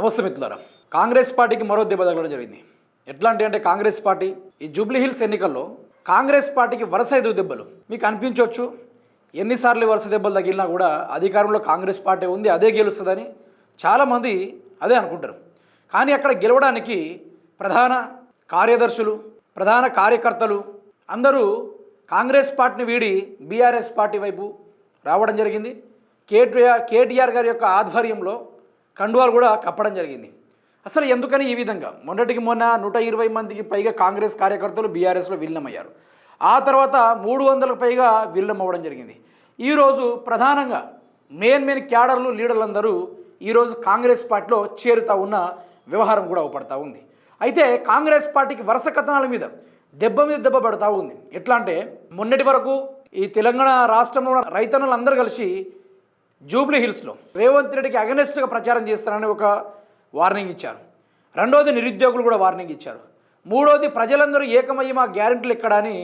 నమస్తే మిత్రులారా కాంగ్రెస్ పార్టీకి మరో దెబ్బ తగలడం జరిగింది. ఎట్లాంటి అంటే కాంగ్రెస్ పార్టీ ఈ జూబ్లీ హిల్స్ ఎన్నికల్లో కాంగ్రెస్ పార్టీకి వరుస ఎదురు దెబ్బలు. మీకు అనిపించవచ్చు ఎన్నిసార్లు వరుస దెబ్బలు తగిలినా కూడా అధికారంలో కాంగ్రెస్ పార్టీ ఉంది అదే గెలుస్తుందని చాలామంది అదే అనుకుంటారు. కానీ అక్కడ గెలవడానికి ప్రధాన కార్యదర్శులు ప్రధాన కార్యకర్తలు అందరూ కాంగ్రెస్ పార్టీని వీడి బీఆర్ఎస్ పార్టీ వైపు రావడం జరిగింది. కేటీఆర్ కేటీఆర్ గారి యొక్క ఆధ్వర్యంలో కండువాలు కూడా కప్పడం జరిగింది. అసలు ఎందుకని ఈ విధంగా? మొన్నటికి మొన్న నూట ఇరవై మందికి పైగా కాంగ్రెస్ కార్యకర్తలు బీఆర్ఎస్లో విలీనమయ్యారు. ఆ తర్వాత మూడు వందలకు పైగా విలీనం అవ్వడం జరిగింది ఈరోజు ప్రధానంగా మెయిన్ మెయిన్ క్యాడర్లు లీడర్లందరూ ఈరోజు కాంగ్రెస్ పార్టీలో చేరుతా ఉన్న వ్యవహారం కూడా అవపడతా ఉంది. అయితే కాంగ్రెస్ పార్టీకి వరుస కథనాల మీద దెబ్బ మీద దెబ్బ పడతా ఉంది. ఎట్లా అంటే మొన్నటి వరకు ఈ తెలంగాణ రాష్ట్రంలో ఉన్న రైతన్నులందరూ కలిసి జూబ్లీ హిల్స్లో రేవంత్ రెడ్డికి అగనెస్ట్గా ప్రచారం చేస్తారని ఒక వార్నింగ్ ఇచ్చారు. రెండోది నిరుద్యోగులు కూడా వార్నింగ్ ఇచ్చారు. మూడోది ప్రజలందరూ ఏకమయ్యి మా గ్యారెంటీలు ఎక్కడని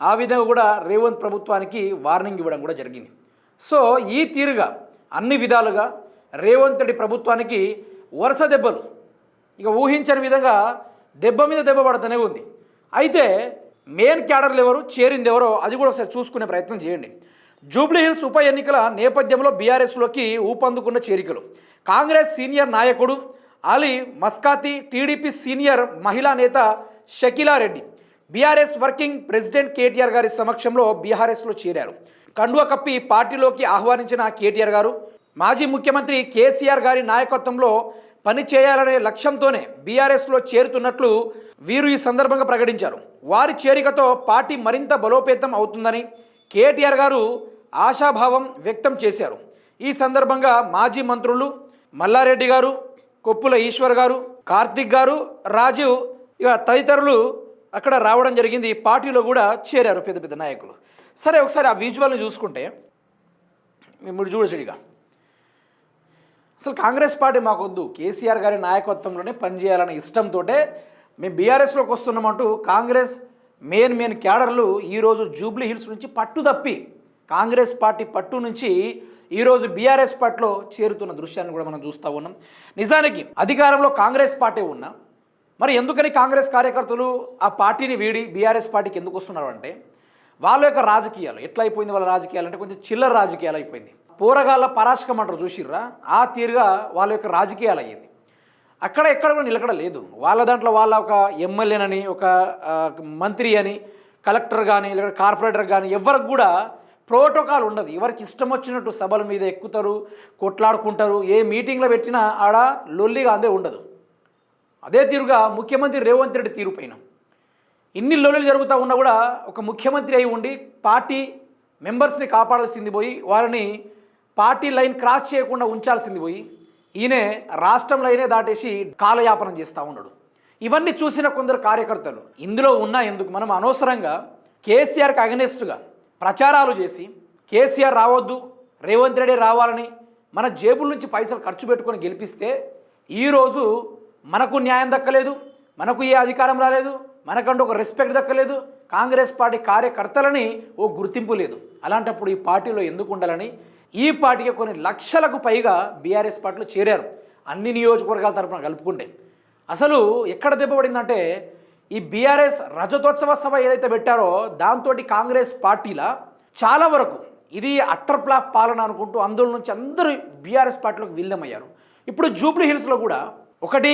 ఆ విధంగా కూడా రేవంత్ ప్రభుత్వానికి వార్నింగ్ ఇవ్వడం కూడా జరిగింది. సో ఈ తీరుగా అన్ని విధాలుగా రేవంత్ రెడ్డి ప్రభుత్వానికి వరుస దెబ్బలు ఇక ఊహించని విధంగా దెబ్బ మీద దెబ్బ పడుతూనే ఉంది. అయితే మెయిన్ క్యాడర్లు ఎవరు చేరింది ఎవరో అది కూడా ఒకసారి చూసుకునే ప్రయత్నం చేయండి. జూబ్లీహిల్స్ ఉప ఎన్నికల నేపథ్యంలో బీఆర్ఎస్లోకి ఊపందుకున్న చేరికలు. కాంగ్రెస్ సీనియర్ నాయకుడు అలీ మస్కాతి టీడీపీ సీనియర్ మహిళా నేత Shakila Reddy BRS working president KTR గారి సమక్షంలో బీఆర్ఎస్లో చేరారు. కండువ కప్పి పార్టీలోకి ఆహ్వానించిన కేటీఆర్ గారు మాజీ ముఖ్యమంత్రి కేసీఆర్ గారి నాయకత్వంలో పని చేయాలనే లక్ష్యంతోనే బీఆర్ఎస్లో చేరుతున్నట్లు వీరు ఈ సందర్భంగా ప్రకటించారు. వారి చేరికతో పార్టీ మరింత బలోపేతం అవుతుందని కేటీఆర్ గారు ఆశాభావం వ్యక్తం చేశారు. ఈ సందర్భంగా మాజీ మంత్రులు మల్లారెడ్డి గారు కొప్పుల ఈశ్వర్ గారు కార్తిక్ గారు రాజీవ్ ఇక తదితరులు అక్కడ రావడం జరిగింది. పార్టీలో కూడా చేరారు పెద్ద పెద్ద నాయకులు. సరే ఒకసారి ఆ విజువల్ని చూసుకుంటే మీరు చూడచడిగా అసలు కాంగ్రెస్ పార్టీ మాకొద్దు. కేసీఆర్ గారి నాయకత్వంలోనే పనిచేయాలనే ఇష్టంతో మేము బీఆర్ఎస్లోకి వస్తున్నామంటూ కాంగ్రెస్ మెయిన్ మెయిన్ క్యాడర్లు ఈరోజు జూబ్లీ హిల్స్ నుంచి పట్టు తప్పి కాంగ్రెస్ పార్టీ పట్టు నుంచి ఈరోజు బీఆర్ఎస్ పార్టీలో చేరుతున్న దృశ్యాన్ని కూడా మనం చూస్తూ ఉన్నాం. నిజానికి అధికారంలో కాంగ్రెస్ పార్టీ ఉన్నా మరి ఎందుకని కాంగ్రెస్ కార్యకర్తలు ఆ పార్టీని వీడి బీఆర్ఎస్ పార్టీకి ఎందుకు వస్తున్నారు అంటే వాళ్ళ యొక్క రాజకీయాలు ఎట్లా అయిపోయింది వాళ్ళ రాజకీయాలు అంటే కొంచెం చిల్లర రాజకీయాలు అయిపోయింది. పోరగాళ్ళ పరాశకం అంటారు చూసిర్రా? ఆ తీరుగా వాళ్ళ యొక్క రాజకీయాలు అయ్యింది. అక్కడ ఎక్కడ కూడా నిలకడ లేదు. వాళ్ళ దాంట్లో వాళ్ళ ఒక ఎమ్మెల్యేనని ఒక మంత్రి అని కలెక్టర్ కానీ లేకపోతే కార్పొరేటర్ కానీ ఎవరికి కూడా ప్రోటోకాల్ ఉండదు. ఎవరికి ఇష్టం వచ్చినట్టు సభల మీద ఎక్కుతారు కొట్లాడుకుంటారు ఏ మీటింగ్లో పెట్టినా ఆడ లొల్లిగా అందే ఉండదు. అదే తీరుగా ముఖ్యమంత్రి రేవంత్ రెడ్డి తీరు పైన. ఇన్ని లొల్లులు జరుగుతూ ఉన్నా కూడా ఒక ముఖ్యమంత్రి అయి ఉండి పార్టీ మెంబర్స్ని కాపాడాల్సింది పోయి వారిని పార్టీ లైన్ క్రాస్ చేయకుండా ఉంచాల్సింది పోయి ఈయనే రాష్ట్రంలో అయినే దాటేసి కాలయాపనం చేస్తూ ఉన్నాడు. ఇవన్నీ చూసిన కొందరు కార్యకర్తలు ఇందులో ఉన్నా ఎందుకు? మనం అనవసరంగా కేసీఆర్కి అగనెస్ట్గా ప్రచారాలు చేసి కేసీఆర్ రావద్దు రేవంత్ రెడ్డి రావాలని మన జేబుల నుంచి పైసలు ఖర్చు పెట్టుకొని గెలిపిస్తే ఈరోజు మనకు న్యాయం దక్కలేదు మనకు ఏ అధికారం రాలేదు మనకంటూ ఒక రెస్పెక్ట్ దక్కలేదు కాంగ్రెస్ పార్టీ కార్యకర్తలని ఓ గుర్తింపు లేదు. అలాంటప్పుడు ఈ పార్టీలో ఎందుకు ఉండాలని ఈ పార్టీకి కొన్ని లక్షలకు పైగా బీఆర్ఎస్ పార్టీలో చేరారు. అన్ని నియోజకవర్గాల తరపున కలుపుకుంటే. అసలు ఎక్కడ దెబ్బపడిందంటే ఈ బీఆర్ఎస్ రజతోత్సవ సభ ఏదైతే పెట్టారో దాంతో కాంగ్రెస్ పార్టీల చాలా వరకు ఇది అట్టర్ ప్లాప్ పాలన అనుకుంటూ అందులో నుంచి అందరూ బీఆర్ఎస్ పార్టీలోకి విలీనమయ్యారు. ఇప్పుడు జూబ్లీ హిల్స్లో కూడా ఒకటి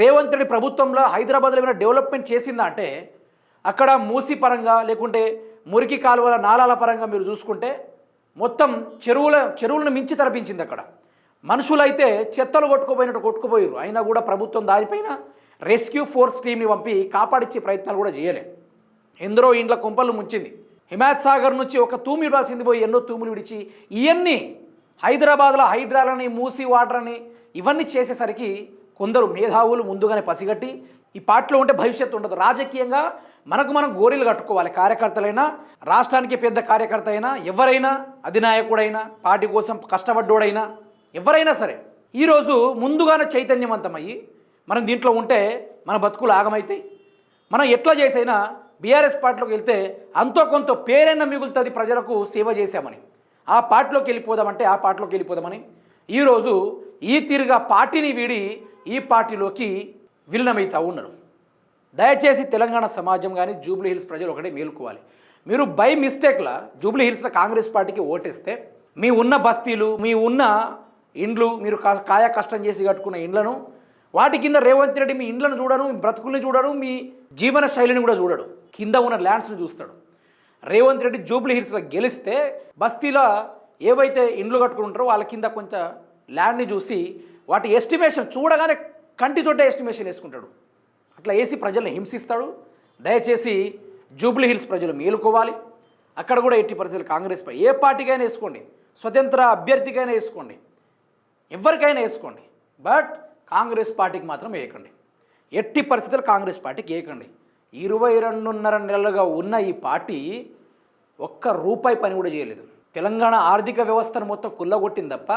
రేవంత్ రెడ్డి ప్రభుత్వంలో హైదరాబాద్లో ఏమైనా డెవలప్మెంట్ చేసిందా అంటే అక్కడ మూసి పరంగా లేకుంటే మురికి కాలువల నాలాల పరంగా మీరు చూసుకుంటే మొత్తం చెరువుల చెరువులను మించి తరపించింది అక్కడ. మనుషులైతే చెత్తలు కొట్టుకుపోయినట్టు కొట్టుకుపోయారు అయినా కూడా ప్రభుత్వం దానిపైన రెస్క్యూ ఫోర్స్ టీంని పంపి కాపాడిచ్చే ప్రయత్నాలు కూడా చేయలే. ఎందరో ఇండ్ల కుంపలు ముంచింది. హిమాయత్ సాగర్ నుంచి ఒక తూమి ఇవ్వాల్సింది పోయి ఎన్నో తూములు విడిచి ఇవన్నీ హైదరాబాద్లో హైడ్రాలని మూసి వాటర్ అని ఇవన్నీ చేసేసరికి కొందరు మేధావులు ముందుగానే పసిగట్టి ఈ పార్టీలో ఉంటే భవిష్యత్తు ఉండదు. రాజకీయంగా మనకు మనం గోరీలు కట్టుకోవాలి. కార్యకర్తలైనా రాష్ట్రానికి పెద్ద కార్యకర్త అయినా ఎవరైనా అధినాయకుడైనా పార్టీ కోసం కష్టపడ్డోడైనా ఎవరైనా సరే ఈరోజు ముందుగానే చైతన్యవంతమయ్యి మనం దీంట్లో ఉంటే మన బతుకులు ఆగమవుతాయి మనం ఎట్లా చేసైనా బీఆర్ఎస్ పార్టీలోకి వెళ్తే అంతో కొంత పేరైనా మిగులుతుంది ప్రజలకు సేవ చేశామని. ఆ పార్టీలోకి వెళ్ళిపోదామంటే ఆ పార్టీలోకి వెళ్ళిపోదామని. ఈరోజు ఈ తీరుగా పార్టీని వీడి ఈ పార్టీలోకి విలీనమవుతూ ఉన్నారు. దయచేసి తెలంగాణ సమాజం కానీ జూబ్లీ హిల్స్ ప్రజలు ఒకటే మేలుకోవాలి. మీరు బై మిస్టేక్లా జూబ్లీ హిల్స్లో కాంగ్రెస్ పార్టీకి ఓటేస్తే మీ ఉన్న బస్తీలు మీ ఉన్న ఇండ్లు మీరు కా- కాయ కష్టం చేసి కట్టుకున్న ఇండ్లను వాటి కింద రేవంత్ రెడ్డి మీ ఇండ్లను చూడడం మీ బ్రతుకుల్ని చూడడు మీ జీవన శైలిని కూడా చూడడు. కింద ఉన్న ల్యాండ్స్ని చూస్తాడు. రేవంత్ రెడ్డి జూబ్లీ హిల్స్లో గెలిస్తే బస్తీలో ఏవైతే ఇండ్లు కట్టుకుంటారో వాళ్ళ కింద కొంచెం ల్యాండ్ని చూసి వాటి ఎస్టిమేషన్ చూడగానే కంటితోటే ఎస్టిమేషన్ వేసుకుంటాడు. అట్లా వేసి ప్రజల్ని హింసిస్తాడు. దయచేసి జూబ్లీ హిల్స్ ప్రజలు మేలుకోవాలి. అక్కడ కూడా ఎట్టి పరిస్థితులు కాంగ్రెస్ పై ఏ పార్టీకైనా వేసుకోండి. స్వతంత్ర అభ్యర్థికైనా వేసుకోండి. ఎవరికైనా వేసుకోండి. బట్ కాంగ్రెస్ పార్టీకి మాత్రం వేయకండి. ఎట్టి పరిస్థితులు కాంగ్రెస్ పార్టీకి వేయకండి. ఇరవై రెండున్నర నెలలుగా ఉన్న ఈ పార్టీ ఒక్క రూపాయి పని కూడా చేయలేదు. తెలంగాణ ఆర్థిక వ్యవస్థను మొత్తం కుల్లగొట్టింది తప్ప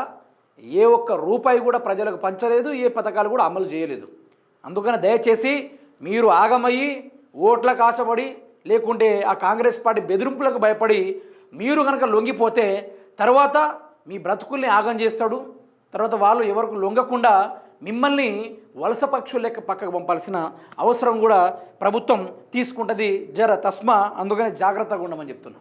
ఏ ఒక్క రూపాయి కూడా ప్రజలకు పంచలేదు ఏ పథకాలు కూడా అమలు చేయలేదు. అందుకని దయచేసి మీరు ఆగమయ్యి ఓట్లకు ఆశపడి లేకుంటే ఆ కాంగ్రెస్ పార్టీ బెదిరింపులకు భయపడి మీరు కనుక లొంగిపోతే తర్వాత మీ బ్రతుకుల్ని ఆగం చేస్తాడు. తర్వాత వాళ్ళు ఎవరికి లొంగకుండా మిమ్మల్ని వలస పక్షులు లెక్క పక్కకు పంపాల్సిన అవసరం కూడా ప్రభుత్వం తీసుకుంటుంది. జర తస్మా అందుకని జాగ్రత్తగా ఉండమని చెప్తున్నాను